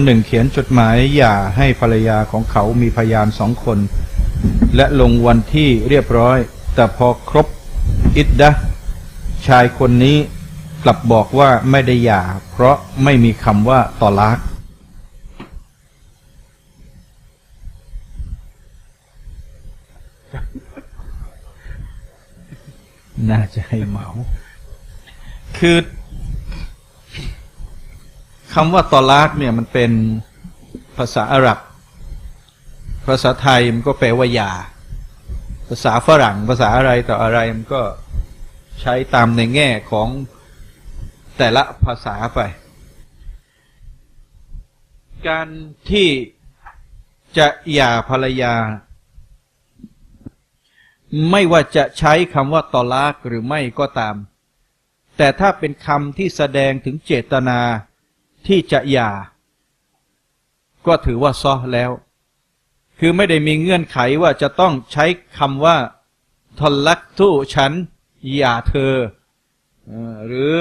คนหนึ่งเขียนจดหมายหย่าให้ภรรยาของเขามีพยานสองคน และลงวันที่เรียบร้อย แต่พอครบอิดดะห์ชายคนนี้กลับบอกว่าไม่ได้หย่า เพราะไม่มีคำว่าตอลากน่าจะให้เหมา คือ คำว่าตอลากเนี่ยมันเป็นภาษาอาหรับ ภาษาไทยมันก็แปลว่าหย่าภาษาฝรั่งภาษาอะไรต่ออะไรมันก็ใช้ตามในแง่ของแต่ละภาษาไป การที่จะหย่าภรรยา ไม่ว่าจะใช้คำว่าตอลากหรือไม่ก็ตาม แต่ถ้าเป็นคำที่แสดงถึงเจตนา ที่จะหย่า ก็ถือว่าซอแล้ว คือไม่ได้มีเงื่อนไขว่าจะต้องใช้คำว่าทอลักทุฉันหย่าเธอเอ่อหรือ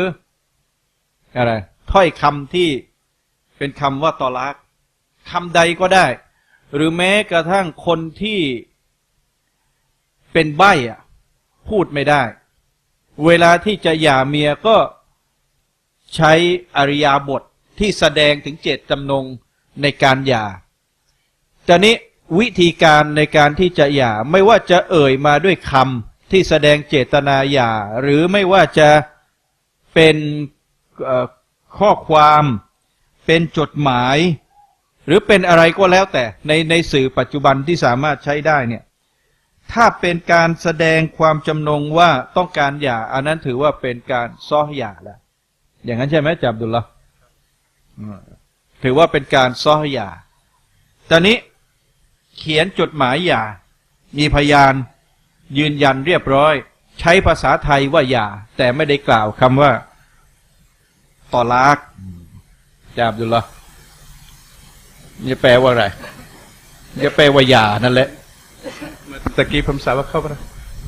อะไรถ้อยคำที่เป็นคำว่าตอลักคำใดก็ได้ หรือแม้กระทั่งคนที่เป็นใบ้อะพูดไม่ได้ เวลาที่จะหย่าเมียก็ใช้อริยาบท ที่แสดงถึงเจตจำนงในการหย่าต่นี้วิธีการในการที่จะหย่าไม่ว่าจะเอ่ยมาด้วยคำที่แสดงเจตนาหย่า หรือไม่ว่าจะเป็นข้อความเป็นจดหมาย หรือเป็นอะไรก็แล้วแต่ในในสื่อปัจจุบันที่สามารถใช้ได้เนี่ยถ้าเป็นการแสดงความจำนงว่าต้องการหย่า อันนั้นถือว่าเป็นการซ้อหย่าแล้วอย่างนั้นใช่ไหมจับดุลละอืม ถือว่าเป็นการซ้อหย่าตอนนี้เขียนจดหมายหย่า มีพยานยืนยันเรียบร้อย ใช้ภาษาไทยว่าหย่า แต่ไม่ได้กล่าวคำว่าต่อลากจับดุลละจะแปลว่าอะไรจะแปลว่าหย่านั่นแหละตะกี้ผมสาวว่าเขา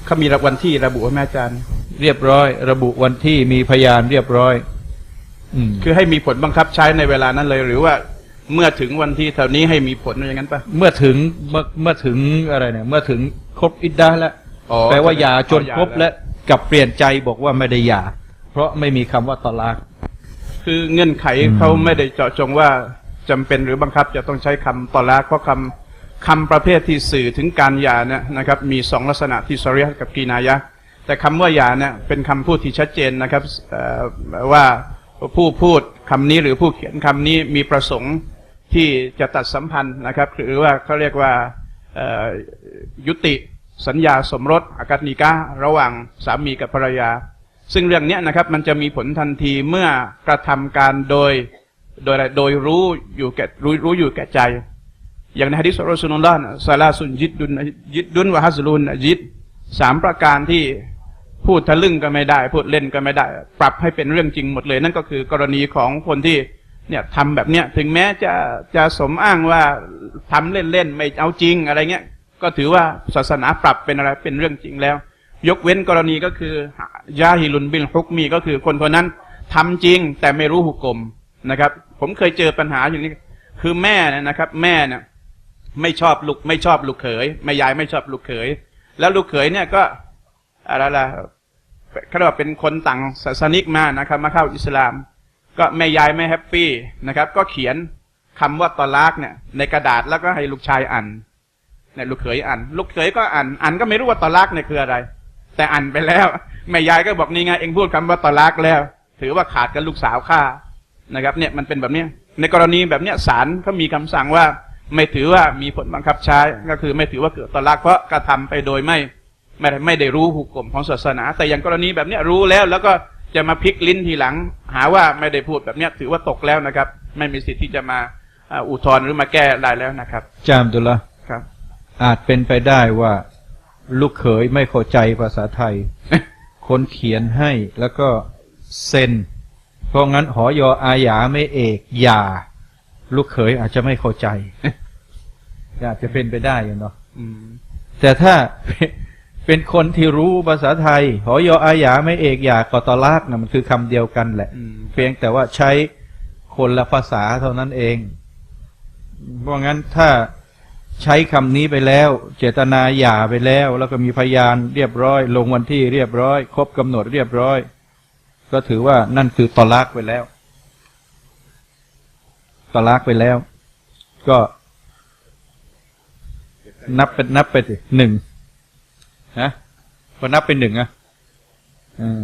เขามีวันที่ระบุว่าแม่อาจารย์ เรียบร้อย ระบุวันที่มีพยานเรียบร้อย คือให้มีผลบังคับใช้ในเวลานั้นเลย หรือว่าเมื่อถึงวันที่เท่านี้ให้มีผลอย่างนั้นปะเมื่อถึงเมื่อเมื่อถึงอะไรเนี่ย เมื่อถึงครบอิดดาห์แล้วอ๋อแปลว่าหย่าจนอ๋อหย่าครบแล้วและกลับเปลี่ยนใจบอกว่าไม่ได้หย่าเพราะไม่มีคำว่าตอลากคือเงื่อนไขอืมเขาไม่ได้เจาะจงว่าจำเป็นหรือบังคับจะต้องใช้คำตอลากเพราะคำคำประเภทที่สื่อถึงการหย่าเนี่ยนะครับ มีสองลักษณะที่สรียะกับกีนายะ แต่คำว่าหย่าเนี่ยเป็นคำพูดที่ชัดเจนนะครับเอ่อว่า ผู้พูดคำนี้หรือผู้เขียนคำนี้มีประสงค์ที่จะตัดสัมพันธ์นะครับ หรือว่าเขาเรียกว่ายุติสัญญาสมรสอากัตนิการะหว่างสามีกับภรรยา ซึ่งเรื่องนี้นะครับมันจะมีผลทันทีเมื่อกระทำการโดยโดยอะไรโดยรู้อยู่แก่รู้รู้อยู่แก่ใจ อย่างในฮะดิษรอสูลุลลอฮ์ซาลาสุนยิดดุนยิดดุนวะฮัสลุนยิดสามประการที่ พูดทะลึ่งก็ไม่ได้ พูดเล่นก็ไม่ได้ ปรับให้เป็นเรื่องจริงหมดเลย นั่นก็คือกรณีของคนที่เนี่ยทำแบบเนี้ยถึงแม้จะจะสมอ้างว่าทำเล่นๆไม่เอาจริงอะไรเงี้ยก็ถือว่าศาสนาปรับเป็นอะไรเป็นเรื่องจริงแล้ว ยกเว้นกรณีก็คือยาฮิลุนบิลฮุกมีก็คือคนคนนั้นทำจริงแต่ไม่รู้หุกกลมนะครับ ผมเคยเจอปัญหาอย่างนี้ คือแม่เนี่ยนะครับ แม่เนี่ยไม่ชอบลูกไม่ชอบลูกเขยแม่ยายไม่ชอบลูกเขย แล้วลูกเขยเนี่ยก็ อะไรล่ะเขาเรียกว่าเป็นคนต่างศาสนิกมานะครับ มาเข้าอิสลาม ก็แม่ยายไม่แฮปปี้นะครับ ก็เขียนคำว่าตอลากเนี่ย ในกระดาษแล้วก็ให้ลูกชายอ่านเนี่ยลูกเขยอ่าน ลูกเขยก็อ่านอ่านก็ไม่รู้ว่าตอลากเนี่ยคืออะไร แต่อ่านไปแล้วแม่ยายก็บอกนี่ไงเองพูดคำว่าตอลากแล้ว ถือว่าขาดกับลูกสาวข้านะครับ เนี่ยมันเป็นแบบเนี้ยในกรณีแบบเนี้ยศาลเขามีคำสั่งว่า ไม่ถือว่ามีผลบังคับใช้ก็คือไม่ถือว่าเกิดตอลากเพราะกระทำไปโดยไม่ ไม่ได้ไม่ได้รู้หุกกลมของศาสนา แต่อย่างกรณีแบบเนี้ยรู้แล้ว แล้วก็จะมาพลิกลิ้นทีหลัง หาว่าไม่ได้พูดแบบเนี้ยถือว่าตกแล้วนะครับ ไม่มีสิทธิ์ที่จะมาอ่าอุทธรณ์หรือมาแก้ได้แล้วนะครับ จามดุลละครับ อาจเป็นไปได้ว่าลูกเขยไม่เข้าใจภาษาไทย คนเขียนให้แล้วก็เซ็น เพราะงั้นหอยออาหยาไม่เอกอย่าลูกเขยอาจจะไม่เข้าใจอาจจะเป็นไปได้อยู่เนาะอืมแต่ถ้า เป็นคนที่รู้ภาษาไทย หอยออาหยาไม่เอกอย่ากอตอลากนะมันคือคำเดียวกันแหละอืมเพียงแต่ว่าใช้คนละภาษาเท่านั้นเอง เพราะงั้นถ้าใช้คำนี้ไปแล้ว เจตนาหย่าไปแล้ว แล้วก็มีพยานเรียบร้อย ลงวันที่เรียบร้อย ครบกำหนดเรียบร้อย ก็ถือว่านั่นคือตอลักไปแล้วตอลักไปแล้ว ก็ นับเป็นนับไปสิหนึ่ง ฮะพอนับเป็นหนึ่งอะอืม